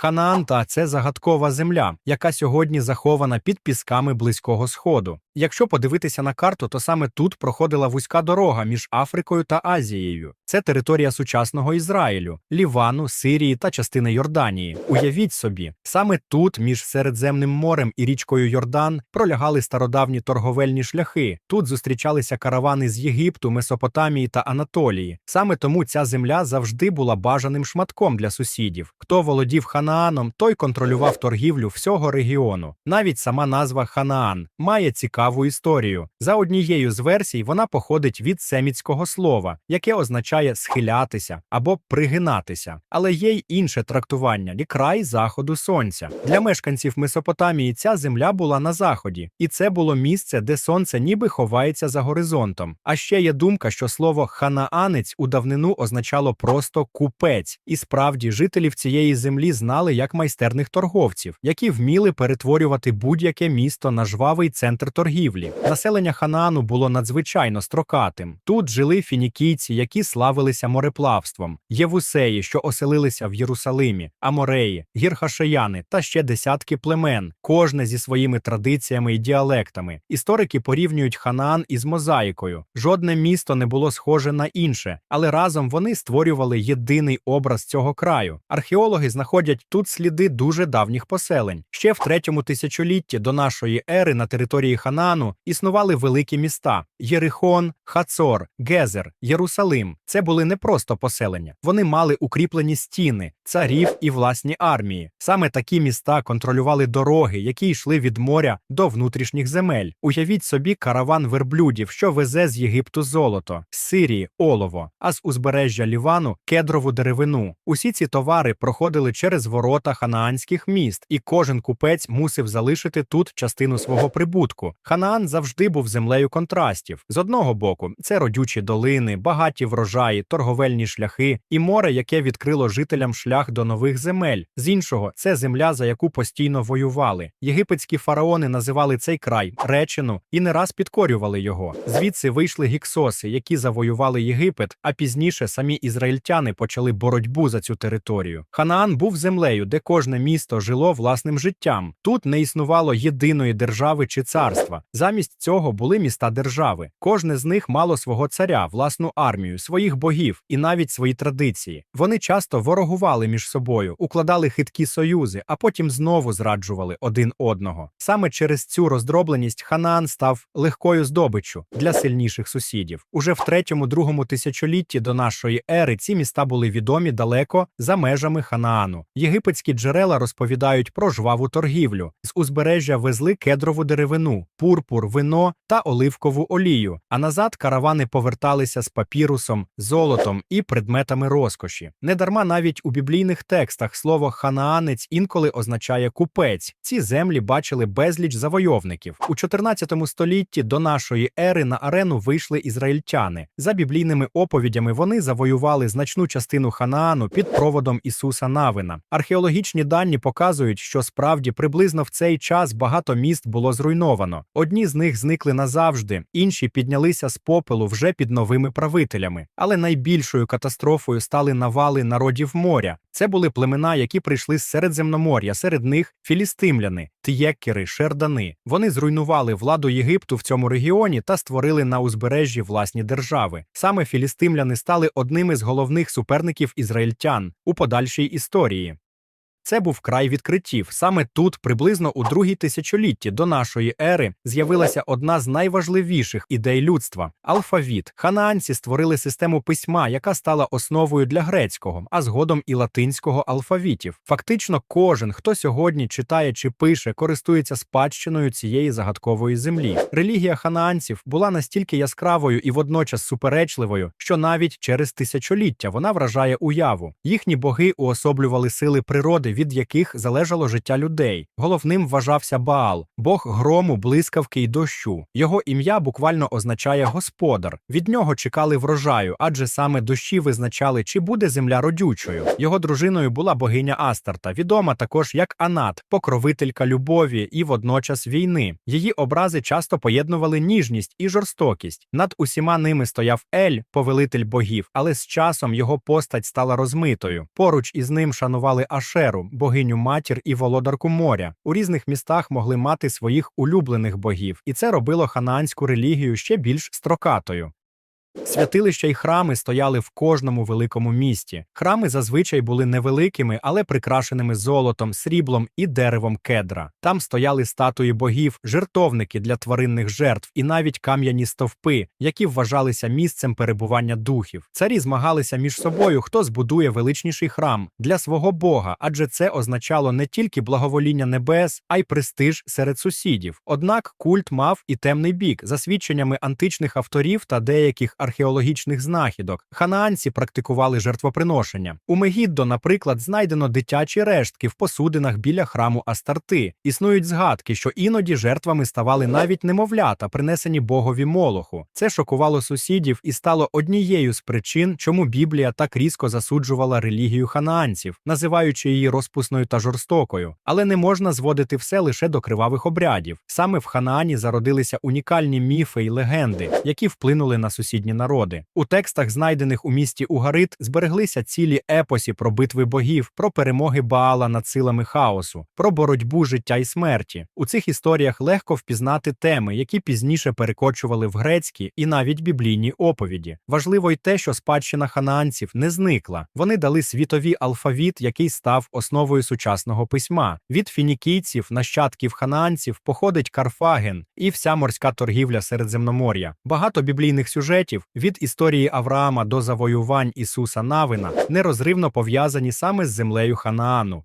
Ханаан та це загадкова земля, яка сьогодні захована під пісками Близького Сходу. Якщо подивитися на карту, то саме тут проходила вузька дорога між Африкою та Азією. Це територія сучасного Ізраїлю, Лівану, Сирії та частини Йорданії. Уявіть собі, саме тут, між Середземним морем і річкою Йордан, пролягали стародавні торговельні шляхи. Тут зустрічалися каравани з Єгипту, Месопотамії та Анатолії. Саме тому ця земля завжди була бажаним шматком для сусідів. Хто володів Ханааном, той контролював торгівлю всього регіону. Навіть сама назва Ханаан має цікаву історію. За однією з версій, вона походить від семітського слова, яке означає схилятися або пригинатися. Але є й інше трактування і край заходу сонця. Для мешканців Месопотамії ця земля була на заході, і це було місце, де сонце ніби ховається за горизонтом. А ще є думка, що слово ханаанець у давнину означало просто купець, і справді жителів цієї землі знали як майстерних торговців, які вміли перетворювати будь-яке місто на жвавий центр торгівлі. Населення Ханаану було надзвичайно строкатим. Тут жили фінікійці, які славилися мореплавством, євусеї, що оселилися в Єрусалимі, амореї, гірхашеяни та ще десятки племен, кожне зі своїми традиціями і діалектами. Історики порівнюють Ханаан із мозаїкою. Жодне місто не було схоже на інше, але разом вони створювали єдиний образ цього краю. Археологи знаходять тут сліди дуже давніх поселень. Ще в третьому тисячолітті до нашої ери на території Ханаану існували великі міста: Єрихон, Хацор, Гезер, Єрусалим. Це були не просто поселення. Вони мали укріплені стіни, царів і власні армії. Саме такі міста контролювали дороги, які йшли від моря до внутрішніх земель. Уявіть собі караван верблюдів, що везе з Єгипту золото, з Сирії олово, а з узбережжя Лівану кедрову деревину. Усі ці товари проходили через ворота ханаанських міст, і кожен купець мусив залишити тут частину свого прибутку. Ханаан завжди був землею контрастів. З одного боку, це родючі долини, багаті врожаї, торговельні шляхи і море, яке відкрило жителям шлях до нових земель. З іншого, це земля, за яку постійно воювали. Єгипетські фараони називали цей край речину і не раз підкорювали його. Звідси вийшли гіксоси, які завоювали Єгипет, а пізніше самі ізраїльтяни почали боротьбу за цю територію. Ханаан був землею, де кожне місто жило власним життям. Тут не існувало єдиної держави чи царства. Замість цього були міста держави. Кожне з них мало свого царя, власну армію, своїх богів і навіть свої традиції. Вони часто ворогували між собою, укладали хиткі союзи, а потім знову зраджували один одного. Саме через цю роздробленість Ханаан став легкою здобиччю для сильніших сусідів. Уже в третьому-другому тисячолітті до нашої ери ці міста були відомі далеко за межами Ханаану. Єгипетські джерела розповідають про жваву торгівлю. З узбережжя везли кедрову деревину, пурпур, вино та оливкову олію. А назад каравани поверталися з папірусом, золотом і предметами розкоші. Недарма навіть у біблійних текстах слово ханаанець інколи означає купець. Ці землі бачили безліч завойовників. У 14 столітті до нашої ери на арену вийшли ізраїльтяни. За біблійними оповідями вони завоювали значну частину Ханаану під проводом Ісуса Навина. Археологічні дані показують, що справді приблизно в цей час багато міст було зруйновано. Одні з них зникли назавжди, інші піднялися з попелу вже під новими правителями. Але найбільшою катастрофою стали навали народів моря. Це були племена, які прийшли з Середземномор'я. Серед них філістимляни, т'єккери, шердани. Вони зруйнували владу Єгипту в цьому регіоні та створили на узбережжі власні держави. Саме філістимляни стали одними з головних суперників ізраїльтян у подальшій історії. Це був край відкриттів. Саме тут, приблизно у другій тисячолітті до нашої ери, з'явилася одна з найважливіших ідей людства алфавіт. Ханаанці створили систему письма, яка стала основою для грецького, а згодом і латинського алфавітів. Фактично, кожен, хто сьогодні читає чи пише, користується спадщиною цієї загадкової землі. Релігія ханаанців була настільки яскравою і водночас суперечливою, що навіть через тисячоліття вона вражає уяву. Їхні боги уособлювали сили природи від яких залежало життя людей. Головним вважався Баал, бог грому, блискавки й дощу. Його ім'я буквально означає господар. Від нього чекали врожаю, адже саме дощі визначали, чи буде земля родючою. Його дружиною була богиня Астарта, відома також як Анат, покровителька любові і водночас війни. Її образи часто поєднували ніжність і жорстокість. Над усіма ними стояв Ель, повелитель богів, але з часом його постать стала розмитою. Поруч із ним шанували Ашеру Гетеру, богиню матір і володарку моря. У різних містах могли мати своїх улюблених богів, і це робило ханаанську релігію ще більш строкатою. Святилища й храми стояли в кожному великому місті. Храми зазвичай були невеликими, але прикрашеними золотом, сріблом і деревом кедра. Там стояли статуї богів, жертовники для тваринних жертв і навіть кам'яні стовпи, які вважалися місцем перебування духів. Царі змагалися між собою, хто збудує величніший храм для свого бога, адже це означало не тільки благовоління небес, а й престиж серед сусідів. Однак культ мав і темний бік, за свідченнями античних авторів та деяких археологічних знахідок. Ханаанці практикували жертвоприношення. У Мегіддо, наприклад, знайдено дитячі рештки в посудинах біля храму Астарти. Існують згадки, що іноді жертвами ставали навіть немовлята, принесені богові Молоху. Це шокувало сусідів і стало однією з причин, чому Біблія так різко засуджувала релігію ханаанців, називаючи її розпусною та жорстокою. Але не можна зводити все лише до кривавих обрядів. Саме в Ханаані зародилися унікальні міфи і легенди, які вплинули на сусідні народи. У текстах, знайдених у місті Угарит, збереглися цілі епосі про битви богів, про перемоги Баала над силами хаосу, про боротьбу життя і смерті. У цих історіях легко впізнати теми, які пізніше перекочували в грецькі і навіть біблійні оповіді. Важливо й те, що спадщина ханаанців не зникла. Вони дали світові алфавіт, який став основою сучасного письма. Від фінікійців, нащадків ханаанців походить Карфаген і вся морська торгівля Середземномор'я. Багато біблійних сюжетів від історії Авраама до завоювань Ісуса Навина нерозривно пов'язані саме з землею Ханаану.